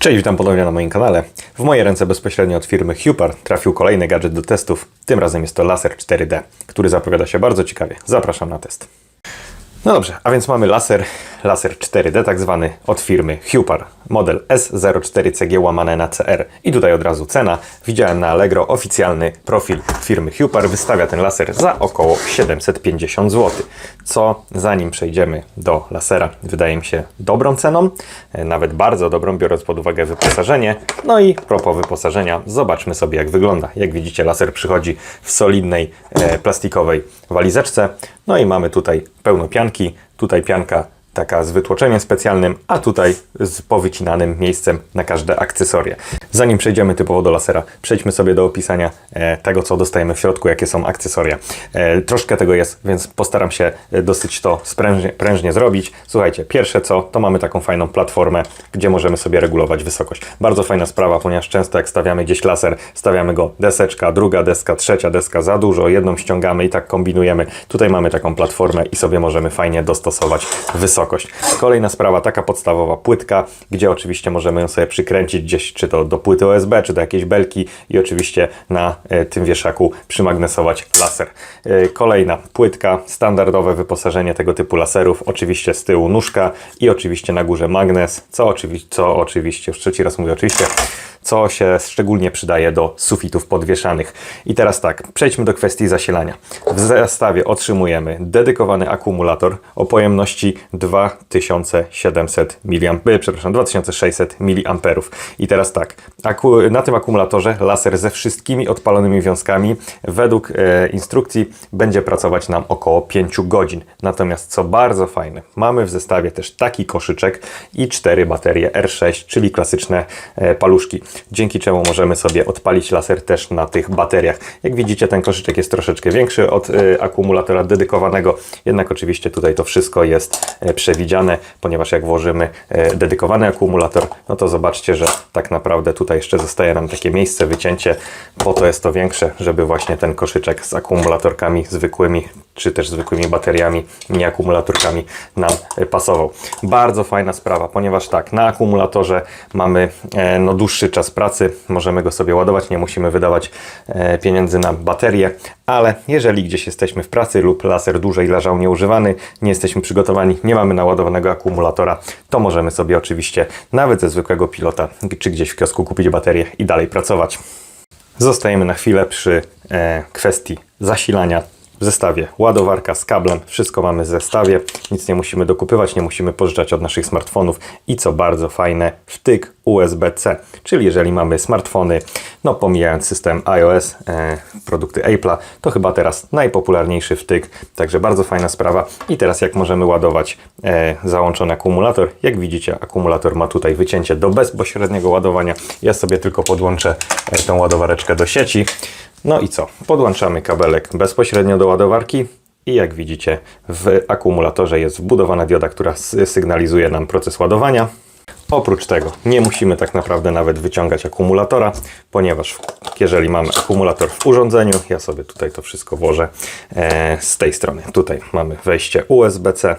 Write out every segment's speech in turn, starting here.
Cześć, witam ponownie na moim kanale. W moje ręce bezpośrednio od firmy Hupar trafił kolejny gadżet do testów. Tym razem jest to laser 4D, który zapowiada się bardzo ciekawie. Zapraszam na test. No dobrze, a więc mamy laser, laser 4D tak zwany od firmy Hupar, model S04CG łamane na CR. I tutaj od razu cena. Widziałem na Allegro oficjalny profil firmy Hupar wystawia ten laser za około 750 zł. Co zanim przejdziemy do lasera, wydaje mi się dobrą ceną, e, nawet bardzo dobrą, biorąc pod uwagę wyposażenie. No i propos wyposażenia, zobaczmy sobie jak wygląda. Jak widzicie, laser przychodzi w solidnej e, plastikowej walizeczce. No i mamy tutaj pełno pianki, tutaj pianka taka z wytłoczeniem specjalnym, a tutaj z powycinanym miejscem na każde akcesorie. Zanim przejdziemy typowo do lasera, przejdźmy sobie do opisania e, tego, co dostajemy w środku, jakie są akcesoria. E, troszkę tego jest, więc postaram się e, dosyć to sprężnie, prężnie zrobić. Słuchajcie, pierwsze co, to mamy taką fajną platformę, gdzie możemy sobie regulować wysokość. Bardzo fajna sprawa, ponieważ często jak stawiamy gdzieś laser, stawiamy go deseczka, druga deska, trzecia deska za dużo, jedną ściągamy i tak kombinujemy. Tutaj mamy taką platformę i sobie możemy fajnie dostosować wysokość. Kolejna sprawa, taka podstawowa płytka, gdzie oczywiście możemy ją sobie przykręcić gdzieś, czy to do płyty USB, czy do jakiejś belki i oczywiście na e, tym wieszaku przymagnesować laser. E, kolejna płytka, standardowe wyposażenie tego typu laserów, oczywiście z tyłu nóżka i oczywiście na górze magnes, co, oczywi co oczywiście, już trzeci raz mówię oczywiście, co się szczególnie przydaje do sufitów podwieszanych. I teraz tak, przejdźmy do kwestii zasilania. W zestawie otrzymujemy dedykowany akumulator o pojemności 2700 mAh, przepraszam, 2600 mAh. I teraz tak, na tym akumulatorze laser ze wszystkimi odpalonymi wiązkami według e, instrukcji będzie pracować nam około 5 godzin. Natomiast co bardzo fajne, mamy w zestawie też taki koszyczek i cztery baterie R6, czyli klasyczne e, paluszki dzięki czemu możemy sobie odpalić laser też na tych bateriach. Jak widzicie, ten koszyczek jest troszeczkę większy od akumulatora dedykowanego, jednak oczywiście tutaj to wszystko jest y, przewidziane, ponieważ jak włożymy y, dedykowany akumulator, no to zobaczcie, że tak naprawdę tutaj jeszcze zostaje nam takie miejsce, wycięcie, po to jest to większe, żeby właśnie ten koszyczek z akumulatorkami zwykłymi, czy też zwykłymi bateriami, nie akumulatorkami nam pasował. Bardzo fajna sprawa, ponieważ tak, na akumulatorze mamy e, no, dłuższy czas pracy, możemy go sobie ładować, nie musimy wydawać e, pieniędzy na baterię, ale jeżeli gdzieś jesteśmy w pracy lub laser dłużej leżał nieużywany, nie jesteśmy przygotowani, nie mamy naładowanego akumulatora, to możemy sobie oczywiście nawet ze zwykłego pilota czy gdzieś w kiosku kupić baterię i dalej pracować. Zostajemy na chwilę przy e, kwestii zasilania w zestawie. Ładowarka z kablem, wszystko mamy w zestawie, nic nie musimy dokupywać, nie musimy pożyczać od naszych smartfonów. I co bardzo fajne, wtyk USB-C, czyli jeżeli mamy smartfony, no pomijając system iOS, e, produkty Apple'a, to chyba teraz najpopularniejszy wtyk, także bardzo fajna sprawa. I teraz jak możemy ładować e, załączony akumulator, jak widzicie akumulator ma tutaj wycięcie do bezpośredniego ładowania, ja sobie tylko podłączę e, tą ładowareczkę do sieci, no i co? Podłączamy kabelek bezpośrednio do ładowarki i jak widzicie w akumulatorze jest wbudowana dioda, która sygnalizuje nam proces ładowania. Oprócz tego nie musimy tak naprawdę nawet wyciągać akumulatora, ponieważ jeżeli mamy akumulator w urządzeniu, ja sobie tutaj to wszystko włożę e, z tej strony. Tutaj mamy wejście USB-C,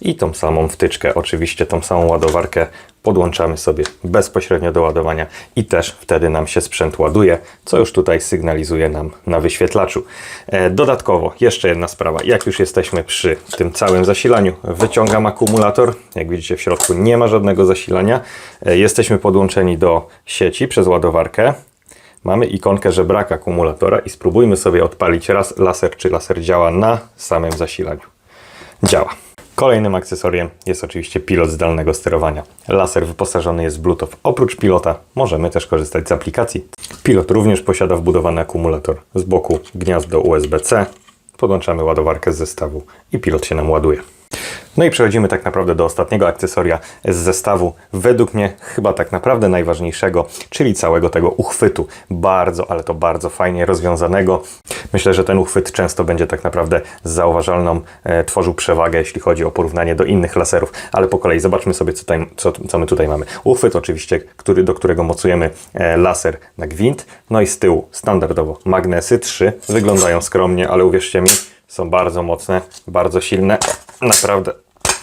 i tą samą wtyczkę, oczywiście tą samą ładowarkę podłączamy sobie bezpośrednio do ładowania i też wtedy nam się sprzęt ładuje, co już tutaj sygnalizuje nam na wyświetlaczu. E, dodatkowo jeszcze jedna sprawa, jak już jesteśmy przy tym całym zasilaniu, wyciągam akumulator, jak widzicie w środku nie ma żadnego zasilania, e, jesteśmy podłączeni do sieci przez ładowarkę, mamy ikonkę, że brak akumulatora i spróbujmy sobie odpalić raz laser, czy laser działa na samym zasilaniu. Działa. Kolejnym akcesoriem jest oczywiście pilot zdalnego sterowania. Laser wyposażony jest w Bluetooth. Oprócz pilota możemy też korzystać z aplikacji. Pilot również posiada wbudowany akumulator. Z boku gniazdo USB-C. Podłączamy ładowarkę z zestawu i pilot się nam ładuje. No i przechodzimy tak naprawdę do ostatniego akcesoria z zestawu, według mnie chyba tak naprawdę najważniejszego, czyli całego tego uchwytu. Bardzo, ale to bardzo fajnie rozwiązanego. Myślę, że ten uchwyt często będzie tak naprawdę zauważalną, e, tworzył przewagę, jeśli chodzi o porównanie do innych laserów, ale po kolei zobaczmy sobie, co, tutaj, co, co my tutaj mamy. Uchwyt oczywiście, który, do którego mocujemy e, laser na gwint, no i z tyłu standardowo magnesy 3, wyglądają skromnie, ale uwierzcie mi, są bardzo mocne, bardzo silne. Naprawdę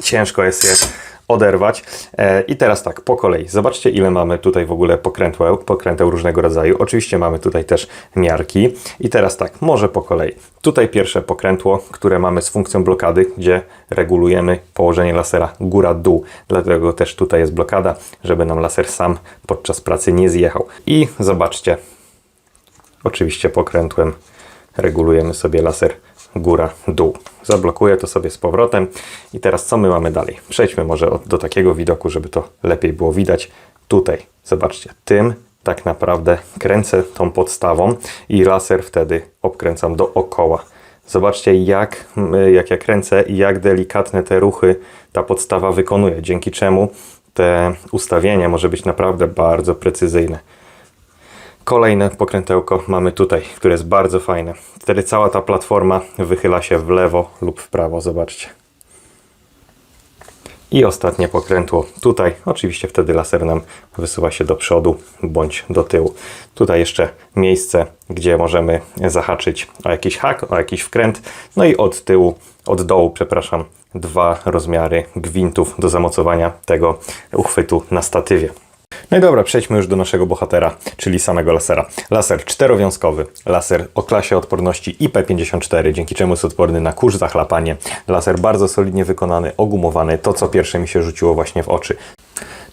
ciężko jest je oderwać. E, I teraz tak, po kolei. Zobaczcie, ile mamy tutaj w ogóle pokrętłeł, pokręteł różnego rodzaju. Oczywiście mamy tutaj też miarki. I teraz tak, może po kolei. Tutaj pierwsze pokrętło, które mamy z funkcją blokady, gdzie regulujemy położenie lasera góra-dół. Dlatego też tutaj jest blokada, żeby nam laser sam podczas pracy nie zjechał. I zobaczcie, oczywiście pokrętłem regulujemy sobie laser góra-dół. Zablokuję to sobie z powrotem. I teraz co my mamy dalej? Przejdźmy może do takiego widoku, żeby to lepiej było widać. Tutaj, zobaczcie, tym tak naprawdę kręcę tą podstawą i laser wtedy obkręcam dookoła. Zobaczcie, jak, jak ja kręcę i jak delikatne te ruchy ta podstawa wykonuje, dzięki czemu te ustawienie może być naprawdę bardzo precyzyjne. Kolejne pokrętełko mamy tutaj, które jest bardzo fajne. Wtedy cała ta platforma wychyla się w lewo lub w prawo, zobaczcie. I ostatnie pokrętło tutaj. Oczywiście wtedy laser nam wysuwa się do przodu bądź do tyłu. Tutaj jeszcze miejsce, gdzie możemy zahaczyć o jakiś hak, o jakiś wkręt. No i od tyłu, od dołu, przepraszam, dwa rozmiary gwintów do zamocowania tego uchwytu na statywie. No i dobra, przejdźmy już do naszego bohatera, czyli samego lasera. Laser czterowiązkowy, laser o klasie odporności IP54, dzięki czemu jest odporny na kurz, zachlapanie. Laser bardzo solidnie wykonany, ogumowany, to co pierwsze mi się rzuciło właśnie w oczy.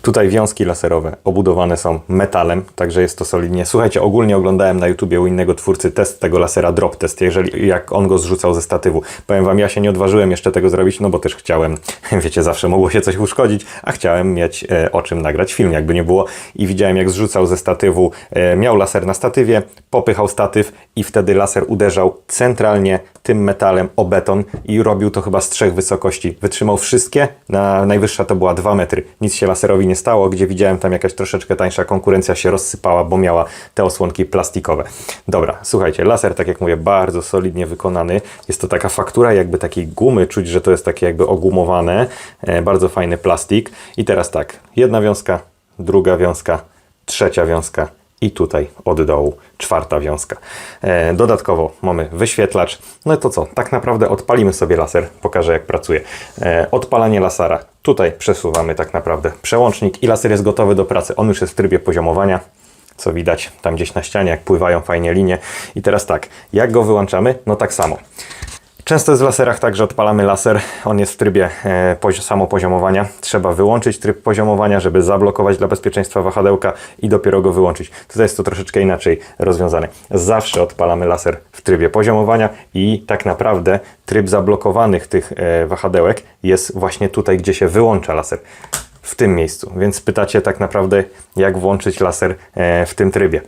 Tutaj wiązki laserowe obudowane są metalem, także jest to solidnie. Słuchajcie, ogólnie oglądałem na YouTubie u innego twórcy test tego lasera drop test, jeżeli jak on go zrzucał ze statywu. Powiem wam, ja się nie odważyłem jeszcze tego zrobić, no bo też chciałem, wiecie, zawsze mogło się coś uszkodzić, a chciałem mieć e, o czym nagrać film, jakby nie było. I widziałem jak zrzucał ze statywu, e, miał laser na statywie, popychał statyw i wtedy laser uderzał centralnie tym metalem o beton i robił to chyba z trzech wysokości. Wytrzymał wszystkie, na najwyższa to była 2 metry. Nic się laserowi nie stało, gdzie widziałem tam jakaś troszeczkę tańsza konkurencja się rozsypała, bo miała te osłonki plastikowe. Dobra, słuchajcie, laser, tak jak mówię, bardzo solidnie wykonany. Jest to taka faktura jakby takiej gumy, czuć, że to jest takie jakby ogumowane. E, bardzo fajny plastik. I teraz tak, jedna wiązka, druga wiązka, trzecia wiązka i tutaj od dołu czwarta wiązka. E, dodatkowo mamy wyświetlacz. No to co? Tak naprawdę odpalimy sobie laser. Pokażę jak pracuje. E, odpalanie lasera. Tutaj przesuwamy tak naprawdę przełącznik i laser jest gotowy do pracy. On już jest w trybie poziomowania. Co widać tam gdzieś na ścianie, jak pływają fajnie linie. I teraz tak, jak go wyłączamy? No tak samo. Często jest w laserach tak, że odpalamy laser, on jest w trybie e, pozi- samopoziomowania. Trzeba wyłączyć tryb poziomowania, żeby zablokować dla bezpieczeństwa wahadełka i dopiero go wyłączyć. Tutaj jest to troszeczkę inaczej rozwiązane. Zawsze odpalamy laser w trybie poziomowania i tak naprawdę tryb zablokowanych tych e, wahadełek jest właśnie tutaj, gdzie się wyłącza laser. W tym miejscu. Więc pytacie tak naprawdę, jak włączyć laser e, w tym trybie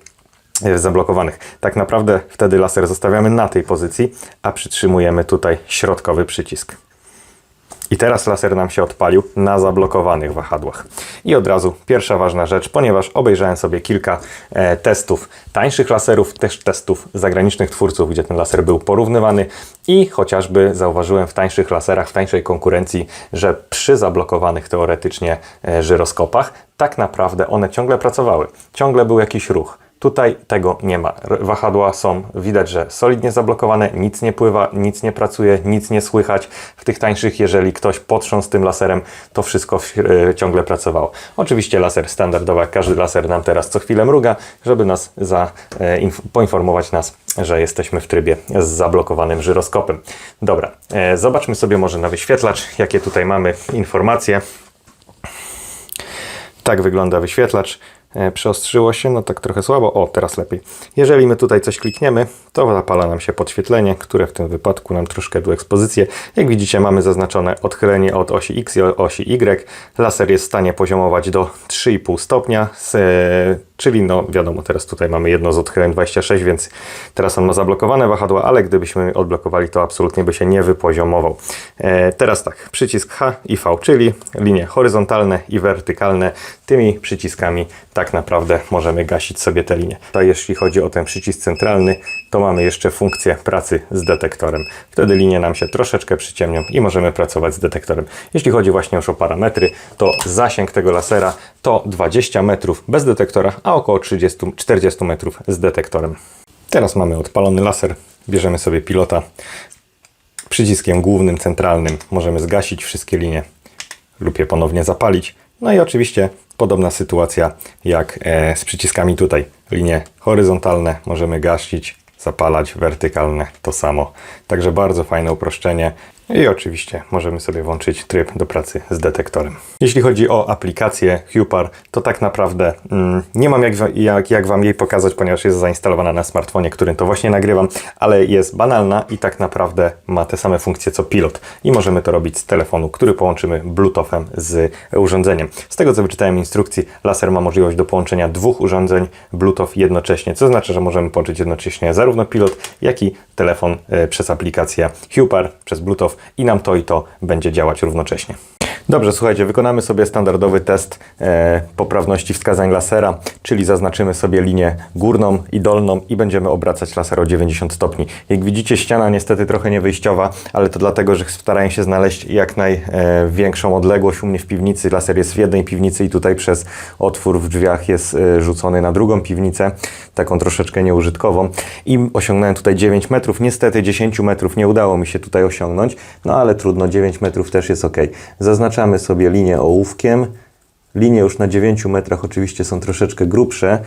zablokowanych. Tak naprawdę wtedy laser zostawiamy na tej pozycji, a przytrzymujemy tutaj środkowy przycisk. I teraz laser nam się odpalił na zablokowanych wahadłach. I od razu pierwsza ważna rzecz, ponieważ obejrzałem sobie kilka e, testów tańszych laserów, też testów zagranicznych twórców, gdzie ten laser był porównywany i chociażby zauważyłem w tańszych laserach, w tańszej konkurencji, że przy zablokowanych teoretycznie e, żyroskopach tak naprawdę one ciągle pracowały. Ciągle był jakiś ruch. Tutaj tego nie ma. Wahadła są, widać, że solidnie zablokowane, nic nie pływa, nic nie pracuje, nic nie słychać. W tych tańszych, jeżeli ktoś potrząsł tym laserem, to wszystko e, ciągle pracowało. Oczywiście laser standardowy, jak każdy laser nam teraz co chwilę mruga, żeby nas za, e, inf- poinformować nas, że jesteśmy w trybie z zablokowanym żyroskopem. Dobra, e, zobaczmy sobie może na wyświetlacz, jakie tutaj mamy informacje. Tak wygląda wyświetlacz. E, Przeostrzyło się, no tak trochę słabo. O, teraz lepiej. Jeżeli my tutaj coś klikniemy, to zapala nam się podświetlenie, które w tym wypadku nam troszkę tu ekspozycję. Jak widzicie, mamy zaznaczone odchylenie od osi X i osi Y. Laser jest w stanie poziomować do 3,5 stopnia, z, czyli no wiadomo, teraz tutaj mamy jedno z odchyleń 26, więc teraz on ma zablokowane wahadła, ale gdybyśmy odblokowali, to absolutnie by się nie wypoziomował. E, teraz tak, przycisk H i V, czyli linie horyzontalne i wertykalne. Tymi przyciskami tak naprawdę możemy gasić sobie te linie. Tutaj jeśli chodzi o ten przycisk centralny, to mamy jeszcze funkcję pracy z detektorem. Wtedy linie nam się troszeczkę przyciemnią i możemy pracować z detektorem. Jeśli chodzi właśnie już o parametry, to zasięg tego lasera to 20 metrów bez detektora, a około 30-40 metrów z detektorem. Teraz mamy odpalony laser. Bierzemy sobie pilota. Przyciskiem głównym, centralnym możemy zgasić wszystkie linie lub je ponownie zapalić. No i oczywiście podobna sytuacja jak e, z przyciskami tutaj. Linie horyzontalne możemy gasić, zapalać, wertykalne to samo. Także bardzo fajne uproszczenie. I oczywiście możemy sobie włączyć tryb do pracy z detektorem. Jeśli chodzi o aplikację HuPar, to tak naprawdę mm, nie mam jak, jak, jak Wam jej pokazać, ponieważ jest zainstalowana na smartfonie, którym to właśnie nagrywam, ale jest banalna i tak naprawdę ma te same funkcje co pilot. I możemy to robić z telefonu, który połączymy Bluetoothem z urządzeniem. Z tego co wyczytałem instrukcji, laser ma możliwość do połączenia dwóch urządzeń Bluetooth jednocześnie, co znaczy, że możemy połączyć jednocześnie zarówno pilot, jak i telefon e, przez aplikację HuPar, przez Bluetooth i nam to i to będzie działać równocześnie. Dobrze, słuchajcie, wykonamy sobie standardowy test e, poprawności wskazań lasera, czyli zaznaczymy sobie linię górną i dolną i będziemy obracać laser o 90 stopni. Jak widzicie, ściana niestety trochę niewyjściowa, ale to dlatego, że staraję się znaleźć jak największą odległość u mnie w piwnicy. Laser jest w jednej piwnicy i tutaj przez otwór w drzwiach jest e, rzucony na drugą piwnicę, taką troszeczkę nieużytkową. I osiągnąłem tutaj 9 metrów. Niestety 10 metrów nie udało mi się tutaj osiągnąć, no ale trudno, 9 metrów też jest ok. Zaznaczamy sobie linię ołówkiem. Linie już na 9 metrach oczywiście są troszeczkę grubsze,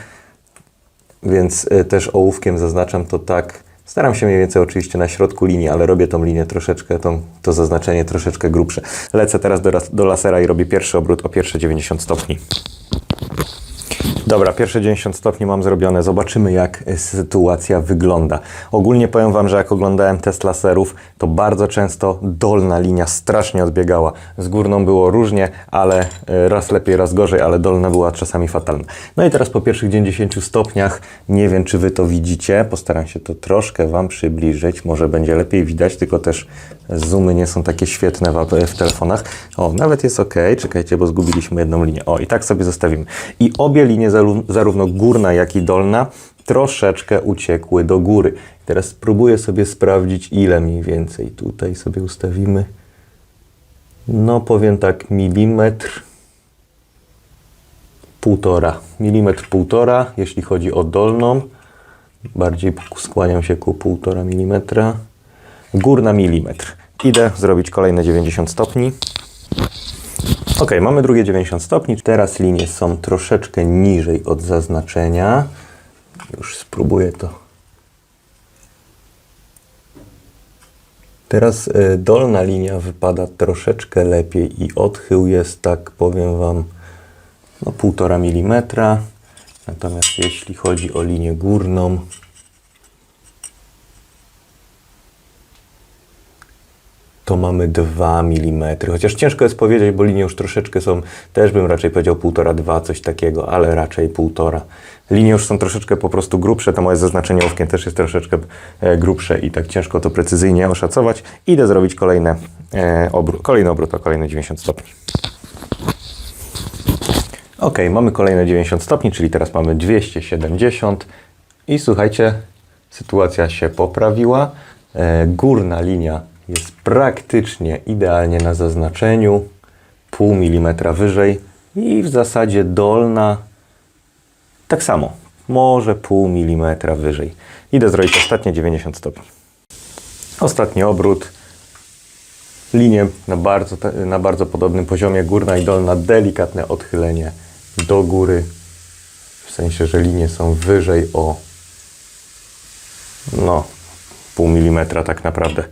więc e, też ołówkiem zaznaczam to tak. Staram się mniej więcej oczywiście na środku linii, ale robię tą linię troszeczkę, tą, to zaznaczenie troszeczkę grubsze. Lecę teraz do, do lasera i robię pierwszy obrót o pierwsze 90 stopni. Dobra, pierwsze 90 stopni mam zrobione. Zobaczymy, jak sytuacja wygląda. Ogólnie powiem Wam, że jak oglądałem test laserów, to bardzo często dolna linia strasznie odbiegała. Z górną było różnie, ale e, raz lepiej, raz gorzej, ale dolna była czasami fatalna. No i teraz po pierwszych 90 stopniach, nie wiem, czy Wy to widzicie, postaram się to troszkę Wam przybliżyć. Może będzie lepiej widać, tylko też zoomy nie są takie świetne w, w telefonach. O, nawet jest ok. Czekajcie, bo zgubiliśmy jedną linię. O, i tak sobie zostawimy. I obie linie, zarówno górna, jak i dolna, troszeczkę uciekły do góry. Teraz spróbuję sobie sprawdzić, ile mniej więcej. Tutaj sobie ustawimy. No, powiem tak, milimetr. Półtora. Milimetr półtora, jeśli chodzi o dolną. Bardziej skłaniam się ku półtora milimetra. Górna milimetr. Idę zrobić kolejne 90 stopni. Ok, mamy drugie 90 stopni. Teraz linie są troszeczkę niżej od zaznaczenia. Już spróbuję to. Teraz y, dolna linia wypada troszeczkę lepiej i odchył jest, tak powiem Wam, no 1,5 mm. Natomiast jeśli chodzi o linię górną, to mamy 2 mm. Chociaż ciężko jest powiedzieć, bo linie już troszeczkę są, też bym raczej powiedział 1,5-2, coś takiego, ale raczej 1,5. Linie już są troszeczkę po prostu grubsze, to moje zaznaczenie ołówkiem też jest troszeczkę e, grubsze i tak ciężko to precyzyjnie oszacować. Idę zrobić kolejne, e, obró- kolejny obrót o kolejne 90 stopni. Ok, mamy kolejne 90 stopni, czyli teraz mamy 270 i słuchajcie, sytuacja się poprawiła. E, górna linia jest praktycznie idealnie na zaznaczeniu, pół milimetra wyżej i w zasadzie dolna tak samo, może pół milimetra wyżej. Idę zrobić ostatnie 90 stopni. Ostatni obrót. Linie na bardzo, na bardzo podobnym poziomie, górna i dolna, delikatne odchylenie do góry. W sensie, że linie są wyżej o no, pół milimetra tak naprawdę.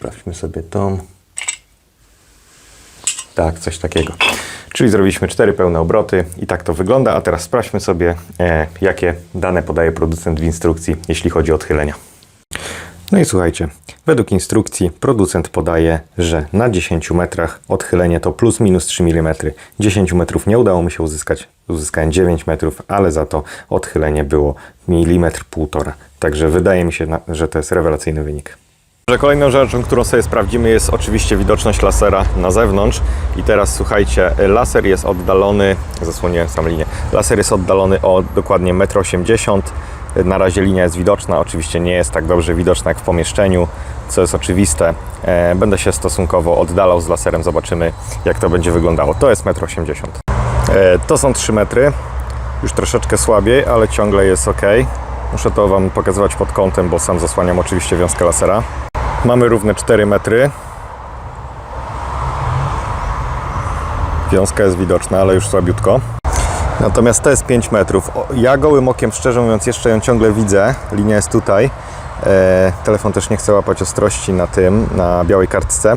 Sprawdźmy sobie tą. Tak, coś takiego. Czyli zrobiliśmy cztery pełne obroty i tak to wygląda. A teraz sprawdźmy sobie, e, jakie dane podaje producent w instrukcji, jeśli chodzi o odchylenia. No i słuchajcie, według instrukcji producent podaje, że na 10 metrach odchylenie to plus minus 3 mm. 10 metrów nie udało mi się uzyskać, uzyskałem 9 metrów, ale za to odchylenie było milimetr półtora. Także wydaje mi się, że to jest rewelacyjny wynik. Że kolejną rzeczą, którą sobie sprawdzimy jest oczywiście widoczność lasera na zewnątrz i teraz słuchajcie, laser jest oddalony, zasłoniłem sam linię, laser jest oddalony o dokładnie 1,80 m, na razie linia jest widoczna, oczywiście nie jest tak dobrze widoczna jak w pomieszczeniu, co jest oczywiste, E, będę się stosunkowo oddalał z laserem, zobaczymy jak to będzie wyglądało, to jest 1,80 m. E, To są 3 metry, już troszeczkę słabiej, ale ciągle jest ok. Muszę to Wam pokazywać pod kątem, bo sam zasłaniam oczywiście wiązkę lasera. Mamy równe 4 metry. wiązka jest widoczna, ale już słabiutko. Natomiast to jest 5 metrów. Ja gołym okiem, szczerze mówiąc, jeszcze ją ciągle widzę. Linia jest tutaj. E, telefon też nie chce łapać ostrości na tym, na białej kartce. E,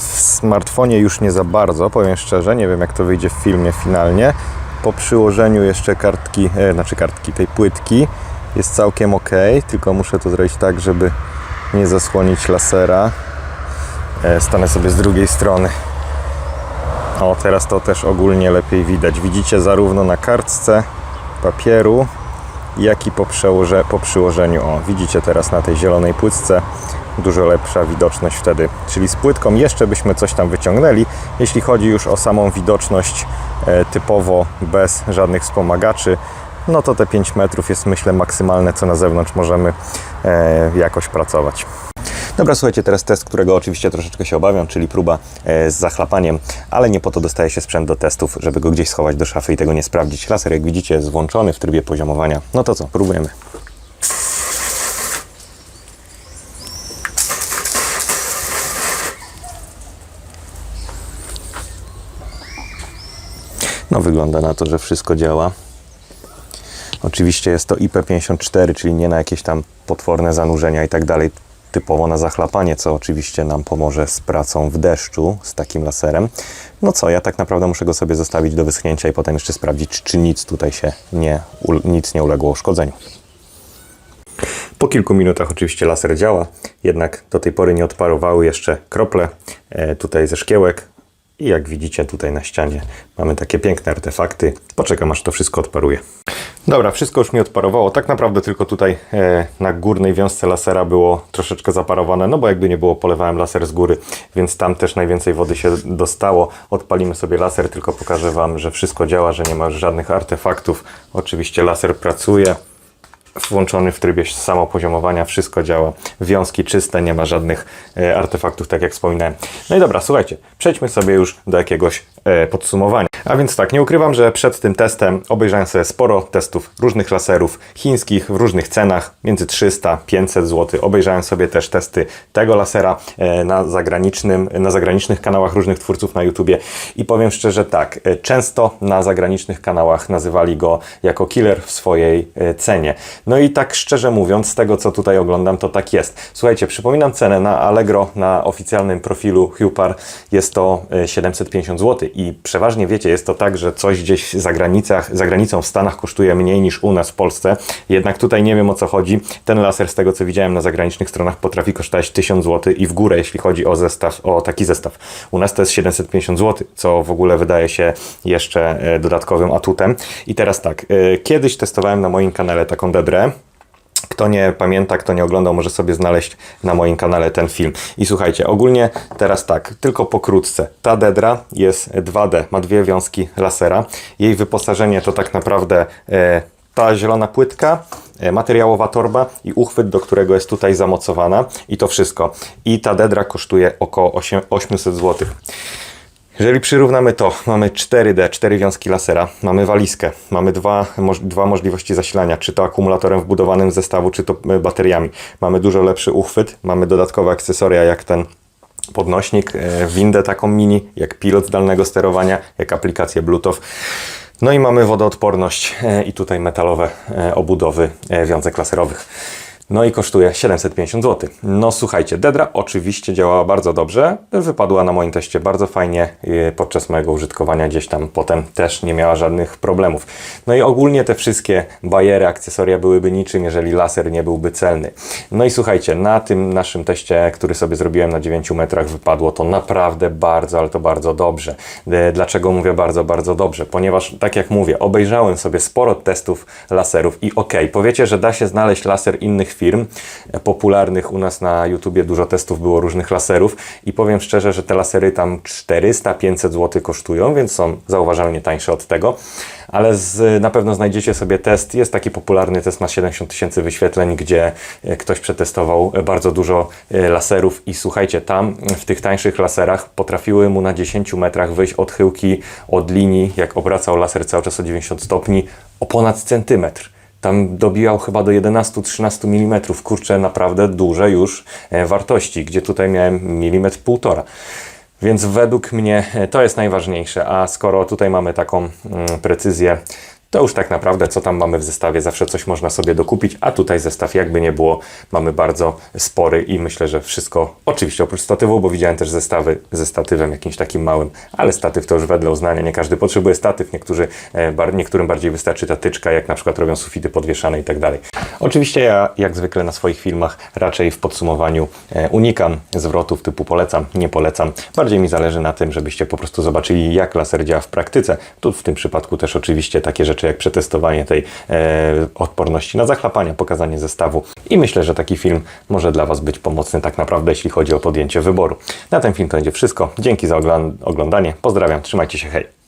w smartfonie już nie za bardzo, powiem szczerze. Nie wiem, jak to wyjdzie w filmie finalnie. Po przyłożeniu jeszcze kartki, e, znaczy kartki tej płytki jest całkiem ok, tylko muszę to zrobić tak, żeby nie zasłonić lasera. E, stanę sobie z drugiej strony. O, teraz to też ogólnie lepiej widać. Widzicie zarówno na kartce papieru, jak i po, przełoże, po przyłożeniu. O, widzicie teraz na tej zielonej płytce dużo lepsza widoczność wtedy. Czyli z płytką jeszcze byśmy coś tam wyciągnęli. Jeśli chodzi już o samą widoczność e, typowo bez żadnych wspomagaczy, no to te 5 metrów jest myślę maksymalne, co na zewnątrz możemy e, jakoś pracować. Dobra, słuchajcie, teraz test, którego oczywiście troszeczkę się obawiam, czyli próba e, z zachlapaniem, ale nie po to dostaje się sprzęt do testów, żeby go gdzieś schować do szafy i tego nie sprawdzić. Laser, jak widzicie, jest włączony w trybie poziomowania. No to co, próbujemy. No wygląda na to, że wszystko działa. Oczywiście jest to IP54, czyli nie na jakieś tam potworne zanurzenia i tak dalej, typowo na zachlapanie, co oczywiście nam pomoże z pracą w deszczu z takim laserem. No co, ja tak naprawdę muszę go sobie zostawić do wyschnięcia i potem jeszcze sprawdzić, czy nic tutaj się nie, nic nie uległo uszkodzeniu. Po kilku minutach oczywiście laser działa, jednak do tej pory nie odparowały jeszcze krople e, tutaj ze szkiełek. I jak widzicie tutaj na ścianie mamy takie piękne artefakty. Poczekam aż to wszystko odparuje. Dobra, wszystko już mi odparowało. Tak naprawdę tylko tutaj e, na górnej wiązce lasera było troszeczkę zaparowane, no bo jakby nie było, polewałem laser z góry, więc tam też najwięcej wody się dostało. Odpalimy sobie laser, tylko pokażę Wam, że wszystko działa, że nie ma żadnych artefaktów. Oczywiście laser pracuje włączony w trybie samopoziomowania, wszystko działa, wiązki czyste, nie ma żadnych e, artefaktów, tak jak wspominałem. No i dobra, słuchajcie, przejdźmy sobie już do jakiegoś e, podsumowania. A więc tak, nie ukrywam, że przed tym testem obejrzałem sobie sporo testów różnych laserów chińskich w różnych cenach, między 300 500 zł. Obejrzałem sobie też testy tego lasera e, na, zagranicznym, na zagranicznych kanałach różnych twórców na YouTubie i powiem szczerze tak, e, często na zagranicznych kanałach nazywali go jako killer w swojej cenie. No i tak szczerze mówiąc, z tego co tutaj oglądam, to tak jest. Słuchajcie, przypominam cenę na Allegro na oficjalnym profilu Hupar jest to e, 750 zł i przeważnie wiecie, jest to tak, że coś gdzieś za, granicach, za granicą w Stanach kosztuje mniej niż u nas w Polsce. Jednak tutaj nie wiem o co chodzi. Ten laser z tego co widziałem na zagranicznych stronach potrafi kosztować 1000 zł i w górę, jeśli chodzi o zestaw, o taki zestaw. U nas to jest 750 zł, co w ogóle wydaje się jeszcze e, dodatkowym atutem. I teraz tak, e, kiedyś testowałem na moim kanale taką dedrę. Kto nie pamięta, kto nie oglądał, może sobie znaleźć na moim kanale ten film. I słuchajcie, ogólnie teraz tak, tylko pokrótce. Ta dedra jest 2D, ma dwie wiązki lasera. Jej wyposażenie to tak naprawdę e, ta zielona płytka, e, materiałowa torba i uchwyt, do którego jest tutaj zamocowana. I to wszystko. I ta dedra kosztuje około 8, 800 zł. Jeżeli przyrównamy to, mamy 4D, 4 wiązki lasera, mamy walizkę, mamy dwa, moż, dwa możliwości zasilania, czy to akumulatorem wbudowanym w zestawu, czy to e, bateriami. Mamy dużo lepszy uchwyt, mamy dodatkowe akcesoria jak ten podnośnik, e, windę taką mini, jak pilot zdalnego sterowania, jak aplikację Bluetooth. No i mamy wodoodporność e, i tutaj metalowe obudowy wiązek laserowych. No i kosztuje 750 zł. No słuchajcie, Dedra oczywiście działała bardzo dobrze, wypadła na moim teście bardzo fajnie y, podczas mojego użytkowania gdzieś tam potem też nie miała żadnych problemów. No i ogólnie te wszystkie bajery, akcesoria byłyby niczym, jeżeli laser nie byłby celny. No i słuchajcie, na tym naszym teście, który sobie zrobiłem na 9 metrach wypadło to naprawdę bardzo, ale to bardzo dobrze. E, Dlaczego mówię bardzo, bardzo dobrze? Ponieważ tak jak mówię, obejrzałem sobie sporo testów laserów i okej, powiecie, że da się znaleźć laser innych e, popularnych u nas na YouTubie. Dużo testów było różnych laserów. I powiem szczerze, że te lasery tam 400-500 zł kosztują, więc są zauważalnie tańsze od tego, ale z, na pewno znajdziecie sobie test, jest taki popularny test, ma 70 tysięcy wyświetleń, gdzie e, ktoś przetestował e, bardzo dużo e, laserów. I słuchajcie, tam w tych tańszych laserach potrafiły mu na 10 metrach wyjść odchyłki od linii, jak obracał laser cały czas o 90 stopni, o ponad centymetr. Tam dobijał chyba do 11-13 mm, kurczę, naprawdę duże już e, wartości, gdzie tutaj miałem milimetr półtora. Więc według mnie e, to jest najważniejsze, a skoro tutaj mamy taką mm, precyzję, to już tak naprawdę co tam mamy w zestawie, zawsze coś można sobie dokupić, a tutaj zestaw jakby nie było, mamy bardzo spory i myślę, że wszystko, oczywiście oprócz statywu, bo widziałem też zestawy ze statywem jakimś takim małym, ale statyw to już wedle uznania, nie każdy potrzebuje statyw, niektórzy, e, niektórym bardziej wystarczy ta tyczka, jak na przykład robią sufity podwieszane i tak dalej. Oczywiście ja, jak zwykle na swoich filmach, raczej w podsumowaniu e, unikam zwrotów typu polecam, nie polecam. Bardziej mi zależy na tym, żebyście po prostu zobaczyli, jak laser działa w praktyce. Tu w tym przypadku też oczywiście takie rzeczy jak przetestowanie tej e, odporności na zachlapania, pokazanie zestawu i myślę, że taki film może dla Was być pomocny tak naprawdę, jeśli chodzi o podjęcie wyboru. Na ten film to będzie wszystko. Dzięki za oglądanie. Pozdrawiam, trzymajcie się, hej!